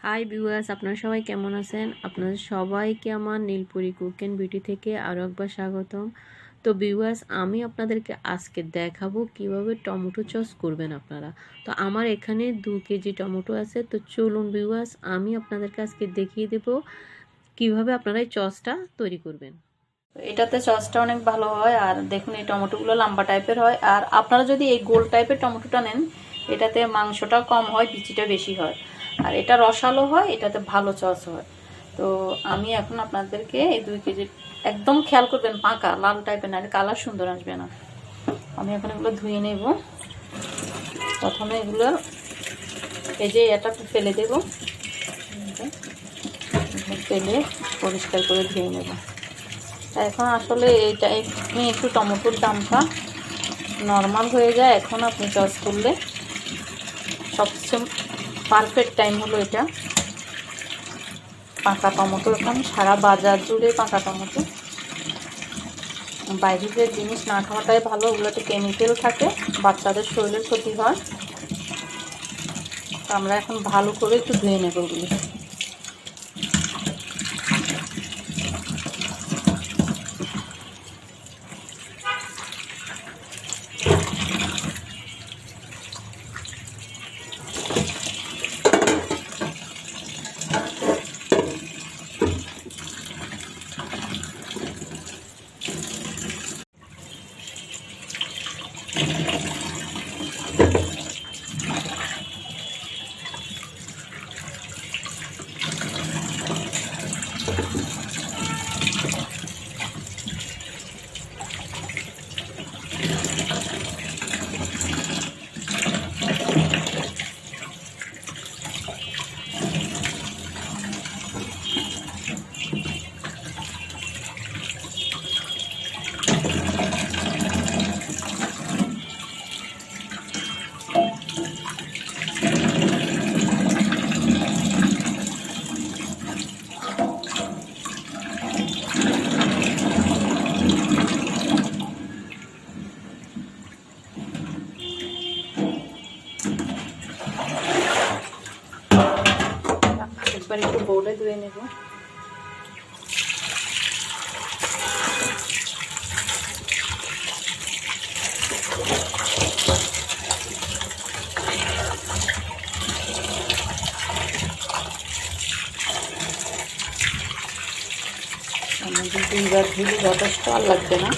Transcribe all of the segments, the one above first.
Hi viewers আপনারা সবাই কেমন আছেন? আপনাদের সবাইকে আমার নীলপুরি কুক অ্যান্ড বিউটি থেকে আরও একবার স্বাগতম। তো ভিউয়ার্স আমি আপনাদেরকে আজকে দেখাবো কীভাবে টমেটো চস করবেন আপনারা। তো আমার এখানে দু কেজি টমেটো আছে। তো চলুন ভিউয়ার্স আমি আপনাদেরকে আজকে দেখিয়ে দেব কীভাবে আপনারা এই চসটা তৈরি করবেন। এটাতে সসটা অনেক ভালো হয়, আর দেখুন এই টমেটোগুলো লম্বা টাইপের হয়। আর আপনারা যদি এই গোল টাইপের টমেটোটা নেন, এটাতে মাংসটা কম হয়, বিচিটা বেশি হয়। আর এটা রসালো হয়, এটাতে ভালো চস হয়। তো আমি এখন আপনাদেরকে এই দুই কেজি, একদম খেয়াল করবেন, পাকা, লাল টাইপের না, কালার সুন্দর আসবে না। আমি এখন এগুলো ধুয়ে নেব। প্রথমে এগুলো এই যে এটা ফেলে দেব। ফেলে পরিষ্কার করে ধুয়ে নেব। এখন আসলে এইটা আমি একটু টমেটোর দামটা নর্মাল হয়ে যায় এখন আপনি চস করলে সবচেয়ে পারফেক্ট টাইম হলো এটা। পাকা টমেটো এখন সারা বাজার জুড়ে পাকা টমেটো। বাইরে যে জিনিস না খাওয়াটাই ভালো, ওগুলোতে কেমিক্যাল থাকে, বাচ্চাদের শরীরের ক্ষতি হয়। আমরা এখন ভালো করে একটু ধুয়ে নেব ওগুলো। দুইবার ধুলে যথেষ্ট আর লাগবে না।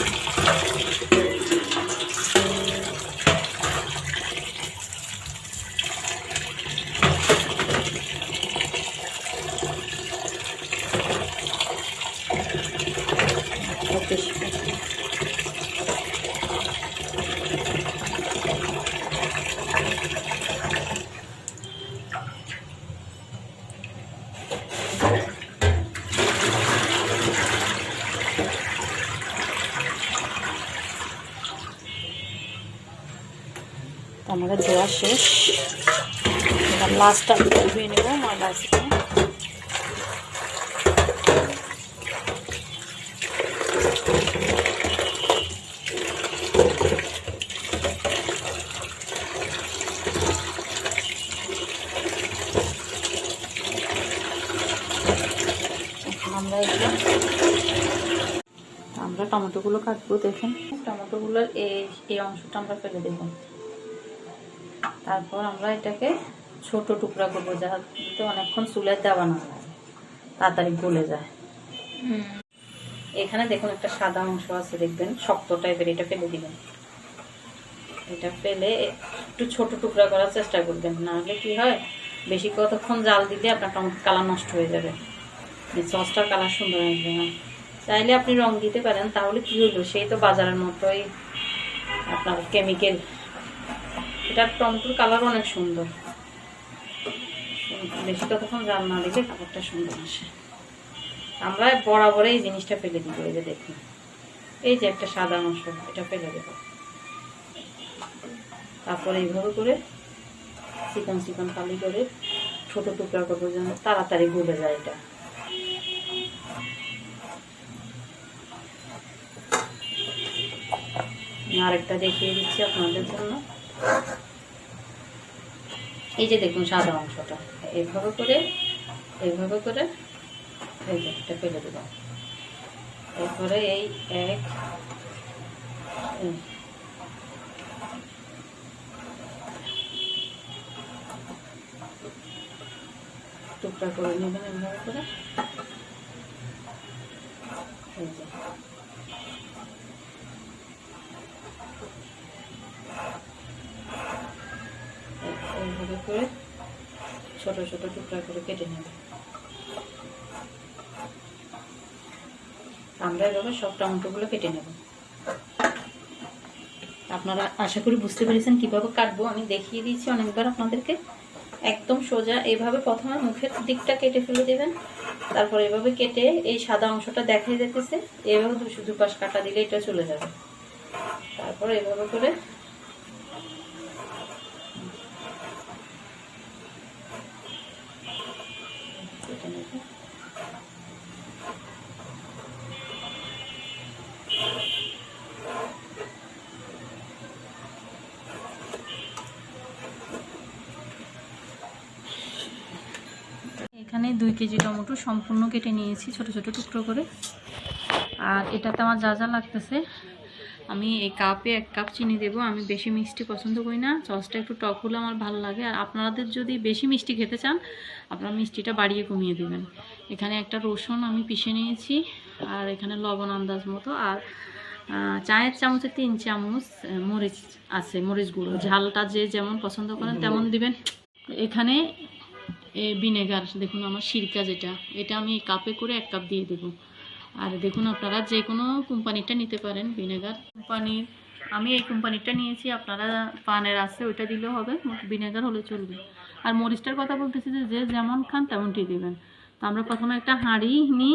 আমাদের ধোয়া শেষ। এবার লাস্টটা ধুয়ে নেব ময়লা আছে আমরা আমরা টমেটোগুলো কাটবো, দেখুন। টমেটোগুলোর এই এই অংশটা আমরা ফেলে দেব। তারপর আমরা এটাকে ছোট টুকরা করব, যাতে অনেকক্ষণ চুলের দেওয়া না যায় তাড়াতাড়ি গলে যায়। এখানে দেখুন একটা সাদা অংশ আছে, দেখবেন, শক্ত টাইপের এটা ফেলে দিবেন। এটা ফেলে একটু ছোট টুকরা করার চেষ্টা করবেন, না হলে কি হয়, বেশি কতক্ষণ জাল দিলে আপনার কালার নষ্ট হয়ে যাবে। সসটার কালার সুন্দর আসবে না। চাইলে আপনি রং দিতে পারেন, তাহলে কি হলো সেই তো বাজারের মতোই আপনার কেমিক্যাল এটার টমেটোর কালার অনেক সুন্দর। বেশি কতক্ষণ জাল না দিলে কালারটা সুন্দর আসে। আমরা বরাবর এই জিনিসটা ফেলে দিব, এই যে দেখুন। এই যে একটা সাদা অংশ, এটা ফেলে দেব। তারপরে এইভাবে করে চিকন চিকন খালি করে ছোট টুকরা করব যেন তাড়াতাড়ি গলে যায় এটা। আরেকটা দেখিয়ে দিচ্ছি আপনাদের জন্য। এই যে দেখুন সাদা অংশটা। এইভাবে করে এইভাবে করে, এই এটা ফেলে দেবো। এরপরে এই এক টুকরা করে নেবেন এভাবে করে। এই যে। এইভাবে করে ছোট ছোট টুকরা করে কেটে নেব। আমরা এভাবে সব টমেটোগুলো কেটে নেব। আপনারা আশা করি বুঝতে পেরেছেন কীভাবে কাটবো। আমি দেখিয়ে দিয়েছি অনেকবার আপনাদেরকে। একদম সোজা এইভাবে প্রথমে মুখের দিকটা কেটে ফেলে দেবেন। তারপর এভাবে কেটে এই সাদা অংশটা দেখাই যেতেছে এভাবে দুপাশ কাটা দিলে এটা চলে যাবে। তারপর এভাবে করে এখানে দুই কেজি টমেটো সম্পূর্ণ কেটে নিয়েছি, ছোট ছোট টুকরো করে। আর এটাতে আমার যা যা লাগতেছে, আমি এই কাপে এক কাপ চিনি দেবো। আমি বেশি মিষ্টি পছন্দ করি না, সসটা একটু টক হলে আমার ভালো লাগে। আর আপনাদের যদি বেশি মিষ্টি খেতে চান, আপনারা মিষ্টিটা বাড়িয়ে কমিয়ে দেবেন। এখানে একটা রসুন আমি পিষে নিয়েছি, আর এখানে লবণ আন্দাজ মতো। আর চায়ের চামচে তিন চামচ মরিচ আছে, মরিচ গুঁড়ো। ঝালটা যে যেমন পছন্দ করেন তেমন দিবেন। এখানে ভিনেগার, দেখুন আমার সিরকা যেটা, এটা আমি কাপে করে এক কাপ দিয়ে দেবো। আর দেখুন আপনারা যে কোনো কোম্পানিটা নিতে পারেন ভিনেগার কোম্পানির। আমি এই কোম্পানিটা নিয়েছি, আপনারা পানের আছে ওইটা দিলেও হবে, ভিনেগার হলে চলবে। আর মরিচটার কথা বলতেছি যে যে যেমন খান তেমনটি দেবেন। তো আমরা প্রথমে একটা হাঁড়ি নিই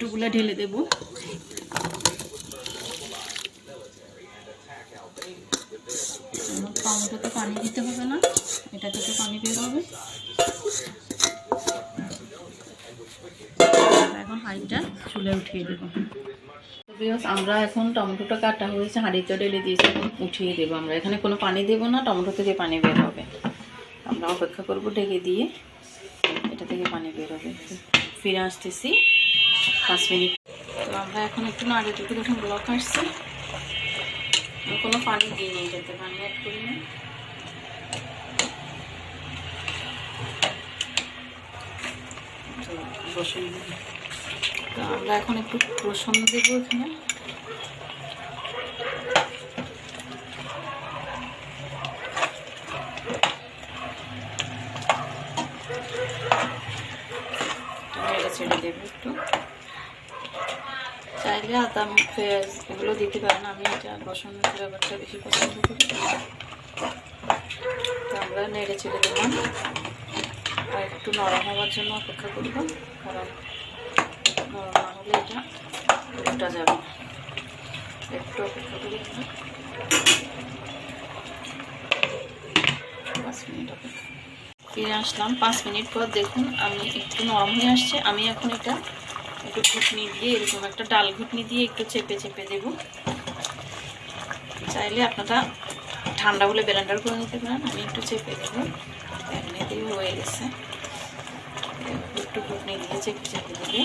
টুকুলা ঢেলে দেবো। টমেটোতে পানি দিতে হবে না এটা থেকে পানি বের হবে। এখন হাঁড়িটা চুলে উঠিয়ে দেবো। বিকজ আমরা এখন টমেটোটা কাটা হয়েছে হাঁড়িতে ঢেলে দিয়েছি উঠিয়ে দেবো আমরা। এখানে কোনো পানি দেবো না টমেটো থেকে পানি বের হবে। আমরা অপেক্ষা করব ঢেকে দিয়ে এটা থেকে পানি বের হবে। ফিরে আসতেছি পাঁচ মিনিট। তো আমরা এখন একটু নাড়ে দিতে দেখুন ব্লক আসছে। কোনো পানি দিইনি এটাতে পানি অ্যাড করিনি রসুন দিই। তো আমরা এখন একটু রসুন দেবো এখানে। এটা ছেড়ে দেবো একটু। আদা পেঁয়াজ এগুলো দিতে পারেন আমি এটা রসুনের ব্যাপারটা বেশি পছন্দ করি। আমরা নেড়ে ছেড়ে দিলাম। আর একটু নরম হওয়ার জন্য অপেক্ষা করব, কারণ নরম না হলে এটা উল্টা যাবে একটু অপেক্ষা করি। পাঁচ মিনিট অপেক্ষা। ফিরে আসলাম। পাঁচ মিনিট পর দেখুন, আমি একটু নরম হয়ে আসছে। আমি এখন এটা একটু ঘুটনি দিয়ে, এরকম একটা ডাল ঘুটনি দিয়ে একটু চেপে চেপে দেব। চাইলে আপনারা ঠান্ডা বলে ব্লেন্ডার করে নিতে পারেন, আমি একটু চেপে দেবো। এমনিতেই হয়ে গেছে। একটু ঘুটনি দিয়ে চেপে চেপে দেবে।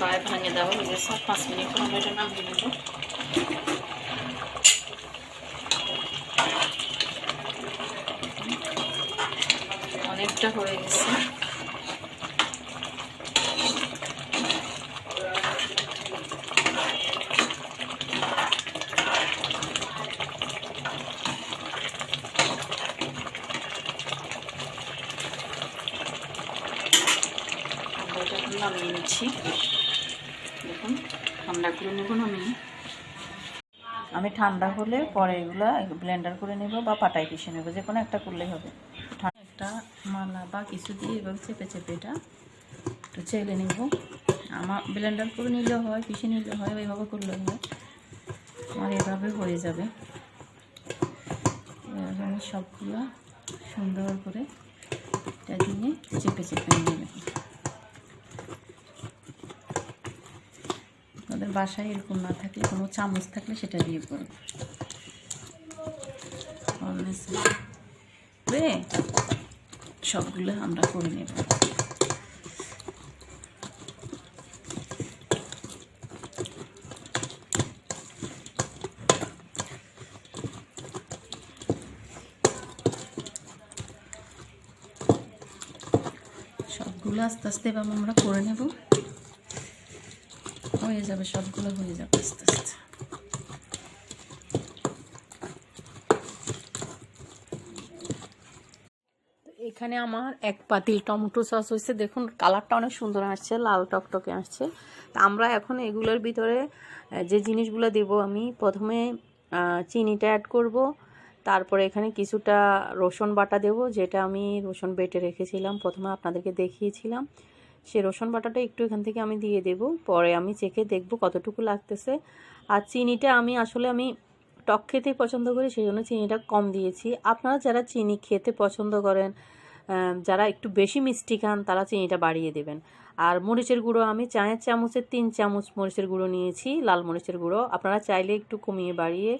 পায়ে ভাঙে দেওয়া হয়ে গেছে পাঁচ মিনিট আমরা এটা ভেঙে নেব অনেকটা হয়ে গেছে Thank you. দেখুন ঠান্ডা করে নেব নামিয়ে আমি। ঠান্ডা হলে পরে এগুলো ব্লেন্ডার করে নেব বা পাটায় পিষে নেব যে কোনো একটা করলেই হবে। একটা মালা বা কিছু দিয়ে এভাবে চেপে চেপে এটা একটু চেলে নেব। আমার ব্লেন্ডার করে নিলেও হয় পিষে নিলেও হয় ওইভাবে করলেও হয়। আমার এভাবে হয়ে যাবে। এভাবে আমি সবগুলো সুন্দর করে এটা দিয়ে চেপে চেপে নিয়ে নেব। আপনাদের বাসায় এরকম না থাকলে, কোনো চামচ থাকলে সেটা দিয়ে রে সবগুলো আমরা করে নেব। সবগুলো আস্তে আস্তে এভাবে আমরা করে নেব। হয়ে যাবে, সবগুলো হয়ে যাবে, আস্তে আস্তে। এখানে আমার এক পাতিল টমেটো সস হয়েছে। দেখুন, কালারটা অনেক সুন্দর আসছে, লাল টকটকে আসছে। তা আমরা এখন এগুলোর ভিতরে যে জিনিসগুলো দেব আমি, প্রথমে চিনিটা অ্যাড করব। তারপরে এখানে কিছুটা রসুন বাটা দেব, যেটা আমি রসুন বেটে রেখেছিলাম, প্রথমে আপনাদেরকে দেখিয়েছিলাম। সে রসুন বাটাটা একটু এখান থেকে আমি দিয়ে দেব। পরে আমি চেখে দেখব কতটুকু লাগতেছে। আর চিনিটা আমি আসলে আমি টক খেতেই পছন্দ করি, সেই জন্য চিনিটা কম দিয়েছি। আপনারা যারা চিনি খেতে পছন্দ করেন যারা একটু বেশি মিষ্টি খান, তারা চিনিটা বাড়িয়ে দেবেন। আর মরিচের গুঁড়ো আমি চায়ের চামচের তিন চামচ মরিচের গুঁড়ো নিয়েছি, লাল মরিচের গুঁড়ো। আপনারা চাইলে একটু কমিয়ে বাড়িয়ে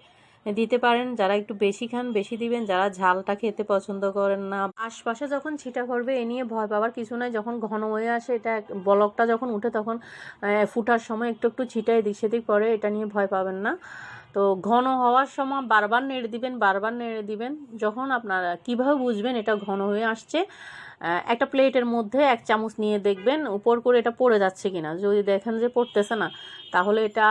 দিতে পারেন, যারা একটু বেশি খান, বেশি দিবেন, যারা ঝালটা খেতে পছন্দ করেন না। আশপাশে যখন ছিটা করবে এ নিয়ে ভয় পাওয়ার কিছু নাই। যখন ঘন হয়ে আসে, এটা বলকটা যখন উঠে, তখন ফুটার সময় একটু একটু ছিটায় দিক, সেদিক পরে এটা নিয়ে ভয় পাবেন না। তো ঘন হওয়ার সময় বারবার নেড়ে দিবেন, বারবার নেড়ে দিবেন। যখন আপনারা কীভাবে বুঝবেন, এটা ঘন হয়ে আসছে একটা প্লেটের মধ্যে এক চামচ নিয়ে দেখবেন উপর করে এটা পড়ে যাচ্ছে কিনা। যদি দেখেন যে পড়তেছে না, তাহলে এটা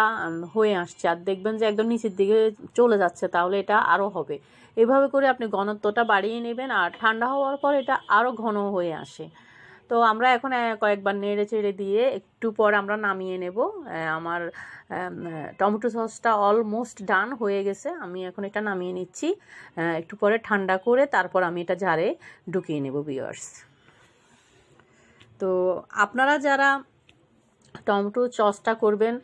হয়ে আসছে। আর দেখবেন যে একদম নিচের দিকে চলে যাচ্ছে, তাহলে এটা আরও হবে। এভাবে করে আপনি ঘনত্বটা বাড়িয়ে নেবেন, আর ঠান্ডা হওয়ার পর এটা আরও ঘন হয়ে আসে। তো আমরা এখন কয়েকবার নেড়ে চেড়ে দিয়ে একটু পর আমরা নামিয়ে নেব। আমার টমেটো সসটা অলমোস্ট ডান হয়ে গেছে। আমি এখন এটা নামিয়ে নিচ্ছি। একটু পরে ঠান্ডা করে তারপর আমি এটা ঝাড়ে ঢুকিয়ে নেব বিয়ার্স তো আপনারা যারা টমেটো চসটা করবেন।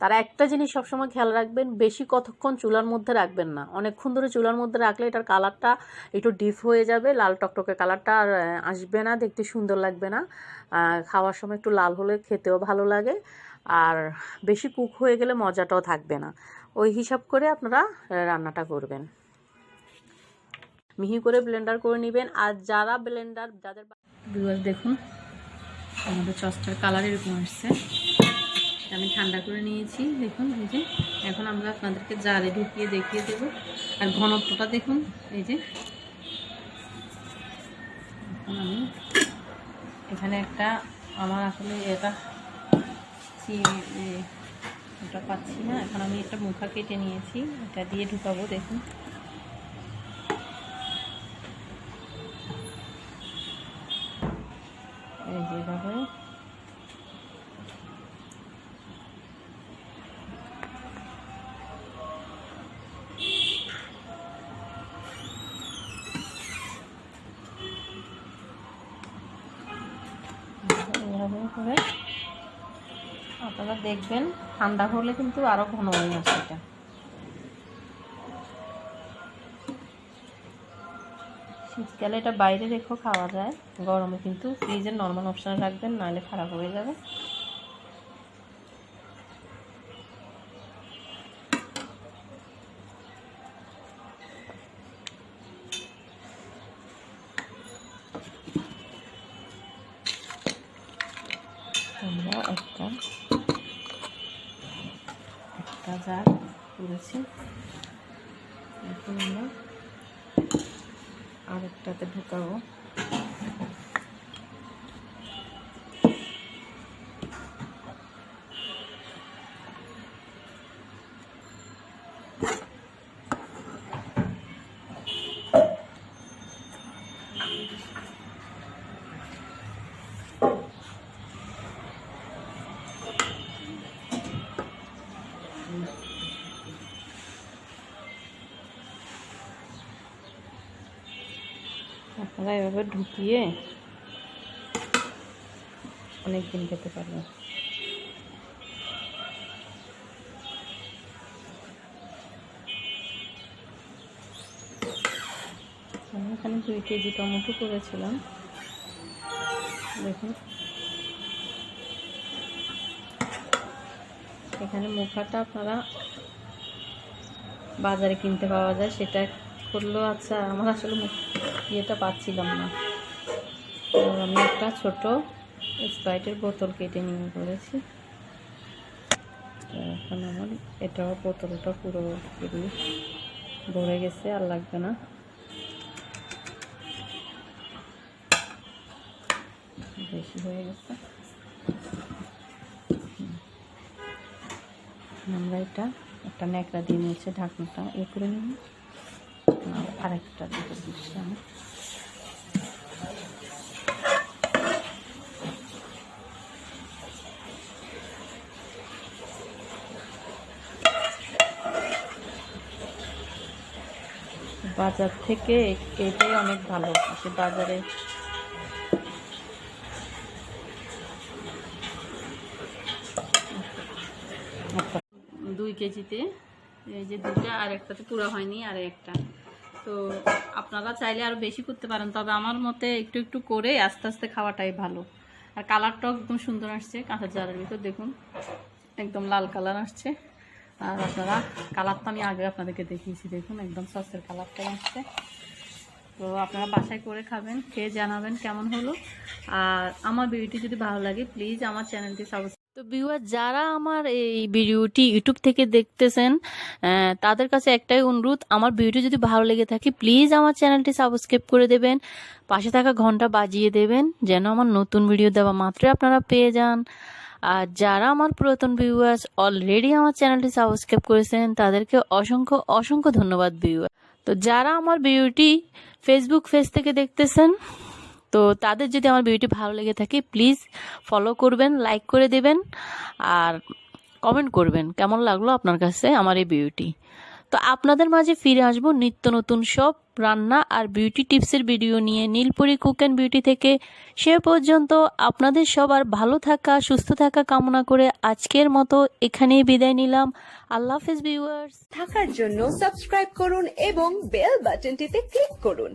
তারা একটা জিনিস সবসময় খেয়াল রাখবেন, বেশি কতক্ষণ চুলার মধ্যে রাখবেন না। অনেকক্ষণ ধরে চুলার মধ্যে রাখলে এটার কালারটা একটু ডিপ হয়ে যাবে, লাল টকটকে কালারটা আর আসবে না, দেখতে সুন্দর লাগবে না। খাওয়ার সময় একটু লাল হলে খেতেও ভালো লাগে। আর বেশি কুক হয়ে গেলে মজাটাও থাকবে না। ওই হিসাব করে আপনারা রান্নাটা করবেন। মিহি করে ব্লেন্ডার করে নেবেন। আর যারা ব্লেন্ডার যাদের দেখুন আমাদের চসটার কালার এরকম আসছে। আমি ঠান্ডা করে নিয়েছি, দেখুন, এই যে। এখন আমরা আপনাদেরকে জারে ঢুকিয়ে দেখিয়ে দেব। আর ঘনত্বটা দেখুন, এই যে। এখন আমি এখানে একটা, আমার আসলে এটা ওটা পাচ্ছি না। এখন আমি একটা মুখা কেটে নিয়েছি, এটা দিয়ে ঢুকাবো, দেখুন। এই যে এভাবে এভাবে করে আপনারা দেখবেন, ঠান্ডা হলে কিন্তু আরও ঘন হয়ে আসে এটা। শীতকালে এটা বাইরে রেখেও খাওয়া যায়। গরমে কিন্তু ফ্রিজের নর্মাল অপশানে রাখবেন, নাহলে খারাপ হয়ে যাবে। আমরা একটা একটা জার করেছি এখন আমরা আরেকটাতে ঢুকাবো। আপনারা এভাবে ঢুকিয়ে অনেক দিন খেতে পারবেন। আমি এখানে দুই কেজি টমেটো করেছিলাম। দেখুন। এখানে মুখাটা আপনারা বাজারে কিনতে পাওয়া যায়, সেটা করলেও আচ্ছা আমার আসলে ইয়েটা পাচ্ছিলাম না। আমি একটা ছোট স্প্রাইটের বোতল কেটে নিয়ে করেছি এখন আমার এটাও বোতলটা পুরো ভরে গেছে, আর লাগবে না। বেশি হয়ে গেছে। আমরা এটা একটা ন্যাকড়া দিয়ে নিয়েছে, ঢাকনাটা এ করে নিব আর আরেকটা দিকে দিচ্ছি আমি। বাজার থেকে এটাই অনেক ভালো সে বাজারে দুই কেজিতে, এই যে দুটা আর একটাতে পুরো হয়নি, আর একটা। তো আপনারা চাইলে আরও বেশি করতে পারেন, তবে আমার মতে একটু একটু করে আস্তে আস্তে খাওয়াটাই ভালো। আর কালারটাও একদম সুন্দর আসছে, কাঁচা জারের ভিতর দেখুন, একদম লাল কালার আসছে। আর আপনারা কালারটা আমি আগে আপনাদেরকে দেখিয়েছি, দেখুন একদম সসের কালারটা আসছে। তো আপনারা বাসায় করে খাবেন, খেয়ে জানাবেন কেমন হলো। আর আমার ভিডিওটি যদি ভালো লাগে প্লিজ আমার চ্যানেলটি সাবস্ক্রাইব তো ভিউয়ার যারা আমার এই ভিডিওটি ইউটিউব থেকে দেখতেছেন তাদের কাছে একটাই অনুরোধ, আমার ভিডিও যদি ভালো লেগে থাকে প্লিজ আমার চ্যানেলটি সাবস্ক্রাইব করে দেবেন, পাশে থাকা ঘণ্টা বাজিয়ে দেবেন, যেন আমার নতুন ভিডিও দেওয়া মাত্রই আপনারা পেয়ে যান। আর যারা আমার পুরাতন ভিউয়ার্স অলরেডি আমার চ্যানেলটি সাবস্ক্রাইব করেছেন, তাদেরকে অসংখ্য অসংখ্য ধন্যবাদ ভিউয়ার তো যারা আমার ভিডিওটি ফেসবুক পেজ থেকে দেখতেছেন তো তাদের যদি আমার ভিডিওটি ভালো লেগে থাকে প্লিজ ফলো করবেন লাইক করে দেবেন আর কমেন্ট করবেন কেমন লাগল আপনার কাছে আমার এই বিউটি তো আপনাদের মাঝে ফিরে আসব নিত্য নতুন সব রান্না আর বিউটি টিপসের ভিডিও নিয়ে নীলপুরি কুক অ্যান্ড বিউটি থেকে। সে পর্যন্ত আপনাদের সবার ভালো থাকা, সুস্থ থাকা কামনা করে আজকের মতো এখানেই বিদায় নিলাম। আল্লাহ হাফেজ ভিউয়ার্স থাকার জন্য সাবস্ক্রাইব করুন এবং বেল বাটনটিতে ক্লিক করুন।